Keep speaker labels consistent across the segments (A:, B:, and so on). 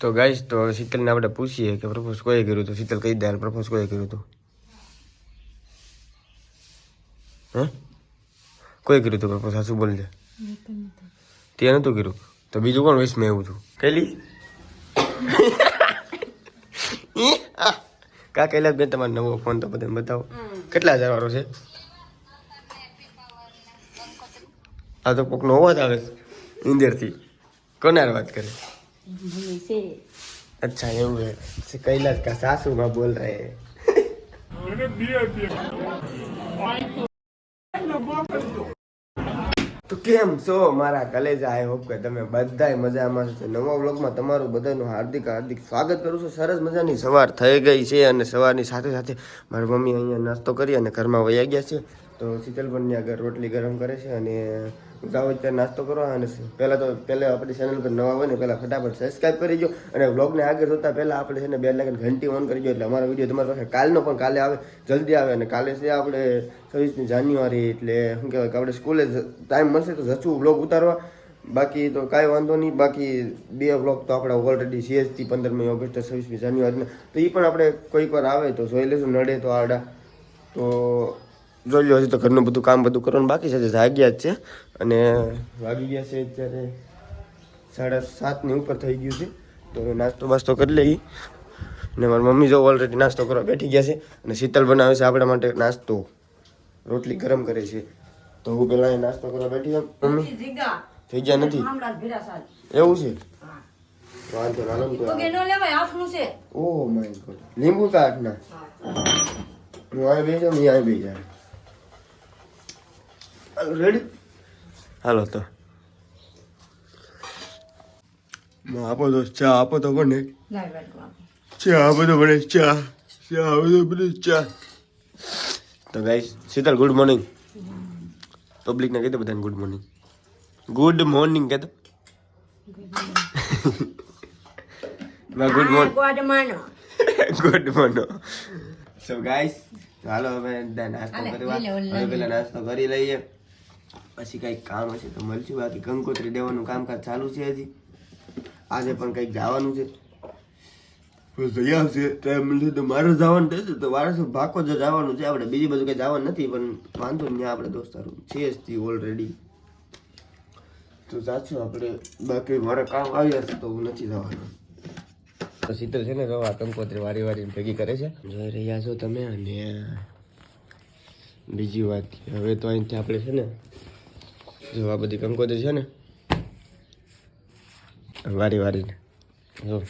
A: તો ગાઈશ તો શીતલને આપણે પૂછીએ કે પ્રપોઝ કોઈએ કર્યું હતું? શીતલ કહી દે પ્રપોઝ કોઈએ કર્યું હતું? હે? કોઈ કર્યું હતું પ્રપોઝ? સાચું બોલજે તે નહોતું કર્યું. તો બીજું કોણ વૈશ મેં એવું છું કૈલી? કા કૈલાસ બેન તમારો નવો ફોન તો બધાને બતાવો. કેટલા હજાર વાળો છે? આ તો કોકનો અવાજ આવે ઇન્દિરથી કોને વાત કરે? મમ્મી છે અચ્છા એવું છે. કૈલાશ કા સાસુ માં બોલ રહે તો કેમ છો મારા કલેજા? આઈ હોપ કે તમે બધાય મજામાં છો. નવા વ્લોગમાં તમારું બધાનું હાર્દિક હાર્દિક સ્વાગત કરું છું. સરસ મજાની સવાર થઈ ગઈ છે અને સવારની સાથે સાથે મારી મમ્મી અહીંયા નાસ્તો કરી અને ઘરમાં વયા ગયા છે. તો શીતલબનની આગળ રોટલી ગરમ કરે છે અને જાઓ ત્યારે નાસ્તો કરવા અને પહેલાં તો પહેલાં આપણી ચેનલ પર નવા હોય ને પહેલાં ફટાફટ સબસ્ક્રાઈબ કરી દો અને બ્લોગને આગળ જોતા પહેલાં આપણે છે ને બે લાખ ઘંટી ઓન કરી દો એટલે અમારો વીડિયો તમારી પાસે કાલનો પણ કાલે આવે, જલ્દી આવે અને કાલે છે આપણે છવ્વીસમી જાન્યુઆરી એટલે શું કહેવાય કે આપણે સ્કૂલે ટાઈમ મળશે તો જશું વ્લોગ ઉતારવા. બાકી તો કાંઈ વાંધો નહીં, બાકી બે બ્લોગ તો આપણા ઓલરેડી સીએસથી પંદરમી ઓગસ્ટ છવ્વીસમી જાન્યુઆરીના. તો એ પણ આપણે કોઈક વાર આવે તો જોઈ લેશું, નડે તો આડા. તો જોઈ લો હજી તો ઘરનું બધું કામ બધું કરવાનું બાકી છે જાગ્યા જ છે. અને વાગી ગયા છે અત્યારે સાડા સાતની ઉપર થઈ ગયું છે. તો નાસ્તો બાસ્તો કરી લઈ અને મારી મમ્મી જો ઓલરેડી નાસ્તો કરવા બેઠી ગયા છે અને શીતલ બનાવે છે આપણા માટે નાસ્તો. રોટલી ગરમ કરે છે. તો હું પેલા નાસ્તો કરવા બેઠી મમ્મી? થઈ ગયા નથી? એવું છે? વાંધો ના હાલો તો ઓહ માય ગોડ લીંબુ કાઢના હું. અહીં બેસી જાઉં અહીં બેસી રેડી હાલો તો. આપો તો ચા આપો તો બને. ચા આપો તો બને ચા. ચા આપો તો બને ચા. તો ગાઈસ શીતલ ગુડ મોર્નિંગ પબ્લિકને કહી દો બધાને ગુડ મોર્નિંગ ગુડ મોર્નિંગ કહેતો good morning good morning so guys હાલો હવે નાસ્તો કરવા. હવે પેલા નાસ્તો કરી લઈએ. પછી કંઈક કામ હશે તો મળશું. બાકી કંકોત્રી દેવાનું કામકાજ ચાલુ છે હજી. આજે પણ કંઈક જવાનું છે. જઈ આવશે ટાઈમ મળશે તો મારે જવાનું થશે તો વારસો ભાકો જ જવાનું છે. આપણે બીજી બધું કંઈ જવાનું નથી પણ વાંધો નહીં આપણે દોસ્તારો છે જ ઓલરેડી તો સાચું આપણે. બાકી મારે કામ આવી હશે તો હું નથી જવાનું. તો શીતલ છે ને રવા કંકોત્રી વારી વારી ભેગી કરે છે? જોઈ રહ્યા છો તમે અને બીજી વાત. હવે તો અહીંથી આપણે છે ને જો આ બધી કંકોત્રી છે ને? વારી વારીને. જો.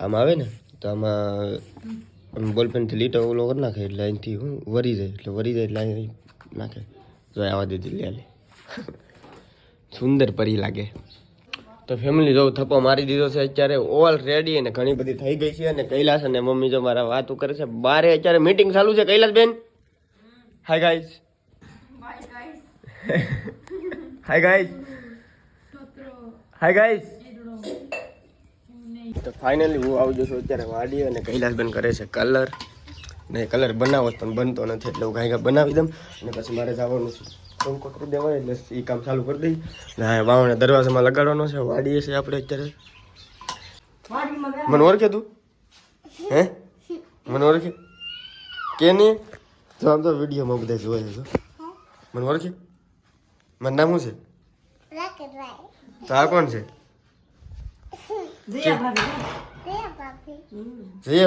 A: આમ આવે ને, તો આમાં બોલપેનથી લીટો ઓલો કરી નાખે અહીંથી હું વરી જાય, એટલે વરી જાય એટલે અહીં નાખે. જો આવા દીધી લે સુંદર પરી લાગે. તો ફેમિલી જો થપ્પો મારી દીધો છે. અત્યારે ઓલ રેડી અને ઘણી બધી થઈ ગઈ છે અને કૈલાસ અને મમ્મી જો મારા વાતો કરે છે. બારે અત્યારે મીટિંગ ચાલુ છે, Kailas ben. Hi guys hi guys hi guys તો ફાઇનલી હું આવી જશું અત્યારે વાડી અને કૈલાસબેન કરે છે કલર ને કલર બનાવો પણ બનતો નથી એટલે હું કાંઈ બનાવી દઉં અને પછી મારે જવાનું છે. કંકોત્રી દેવાય એટલે એ કામ ચાલુ કરી દઈ. ને હા વાવણે દરવાજામાં લગાડવાનો છે વાડીએ છે આપણે અત્યારે. મને ઓળખે તું? હે? મને ઓળખે? કે નહીં? તો આમ તો વિડીયોમાં બધા જોવે છે. મને ઓળખે? મારું નામ શું છે? તો આ કોણ છે? જયા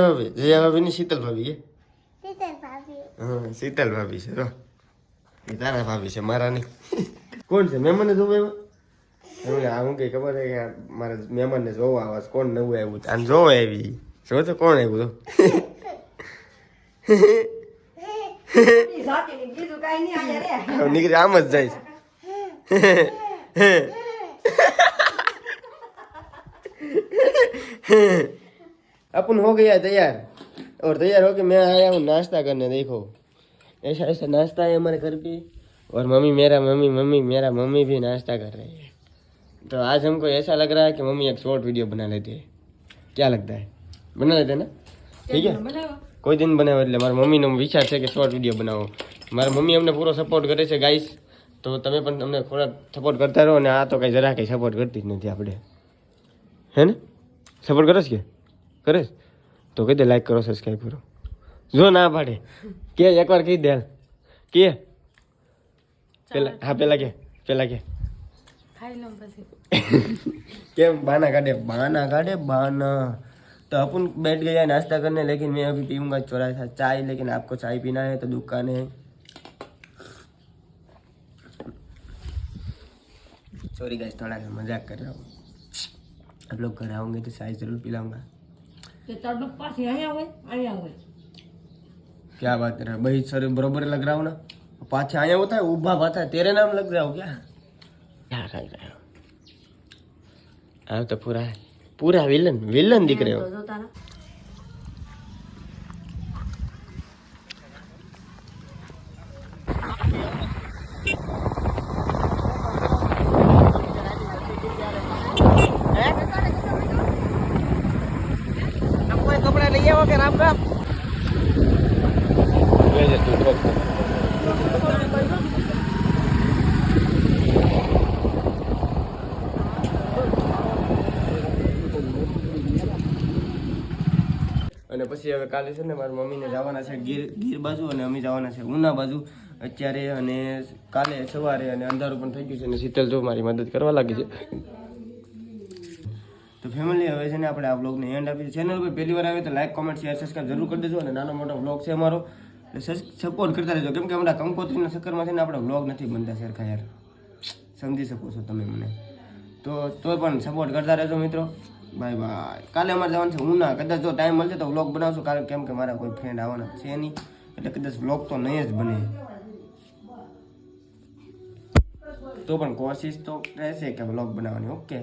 A: ભાભી જયા. ભાભી ની શીતલ ભાભી છે હા શીતલ ભાભી છે જો. એ તારા ભાભી છે મારા નહીં કોણ છે મહેમાનને જોવે એમાં એમને આ હું કઈ ખબર છે કે આ મારે મહેમાનને જોવા આવાસ કોણ નવું આવ્યું આને જોવા આવી જો તો કોણ આવ્યું તો હવે નીકળી આમ જ જાય अपन हो गया तैयार और तैयार होके मैं आया हूँ नाश्ता करने देखो ऐसा ऐसा नाश्ता है हमारे घर पे और मम्मी मेरा मम्मी मम्मी मेरा मम्मी भी नाश्ता कर रहे हैं तो आज हमको ऐसा लग रहा है कि मम्मी एक शॉर्ट वीडियो बना लेते हैं क्या लगता है बना लेते हैं ना ठीक है કોઈ દિન બનાવો એટલે મારા મમ્મીનો વિચાર છે કે શોર્ટ વિડીયો બનાવો મારા મમ્મી અમને પૂરો સપોર્ટ કરે છે ગાઈસ તો તમે પણ અમને થોડાક સપોર્ટ કરતા રહો અને આ તો કંઈ જરા કંઈ સપોર્ટ કરતી જ નથી આપણે હે ને સપોર્ટ કરે છે કે કરે છે? તો કહી દે લાઈક કરો સબસ્ક્રાઈબ કરો જો ના પાડે કે એકવાર કહી દે હાલ. કે પેલા હા પેલા કે પેલા કે
B: ખાઈ લો પછી
A: કેમ बाना काटे बाना काटे बाना तो अपन बैठ गया नाश्ता करने लेकिन मैं अभी पीऊंगा चौराहे था चाय लेकिन आपको चाय पीना है तो दुकान है सॉरी गाइस थोड़ा सा मजाक कर रहा हूँ आप लोग घर आओगे तो चाय जरूर पिलाऊंगा
B: તે તડક પાછી અહીંયા હોય અહીંયા હોય
A: क्या बात कर रहा है भाई सर बरोबर लग रहा हूँ ना पाछे आया होता है उभा पाता है तेरे नाम लग रहा हो क्या क्या कर रहे हो आप तो पूरा पूरा विलन विलन दिख रहे हो પછી હવે કાલે છે ને મારા મમ્મીને જવાના છે ગીર ગીર બાજુ અને અમે જવાના છે ઉના બાજુ. અત્યારે અને કાલે સવારે અને અંધારું પણ થઈ ગયું છે અને શીતલ જો મારી મદદ કરવા લાગી છે. તો ફેમિલી હવે છે ને આપણે આ બ્લોગને એન્ડ આપી ચેનલ પર પહેલી વાર આવે તો લાઈક કોમેન્ટ શેર સબસ્ક્રાઈબ જરૂર કરી દેજો અને નાનો મોટો બ્લોગ છે અમારો. સપોર્ટ કરતા રહેજો. કેમ કે હમણાં કંકોત્રીના ચક્કરમાં છે ને આપણે બ્લોગ નથી બનતા સરખા યાર. સમજી શકો છો તમે મને. તો તોય પણ સપોર્ટ કરતા રહેજો મિત્રો. Bye bye. કાલે અમારે જવાનું છે ઉના. કદાચ જો ટાઈમ મળશે તો વ્લોગ બનાવશું. કારણ કેમ કે મારા કોઈ ફ્રેન્ડ આવવાના છે નહીં. એટલે કદાચ વ્લોગ તો નહીં જ બને. તો પણ કોશિશ તો રહેશે કે વ્લોગ બનાવવાની ઓકે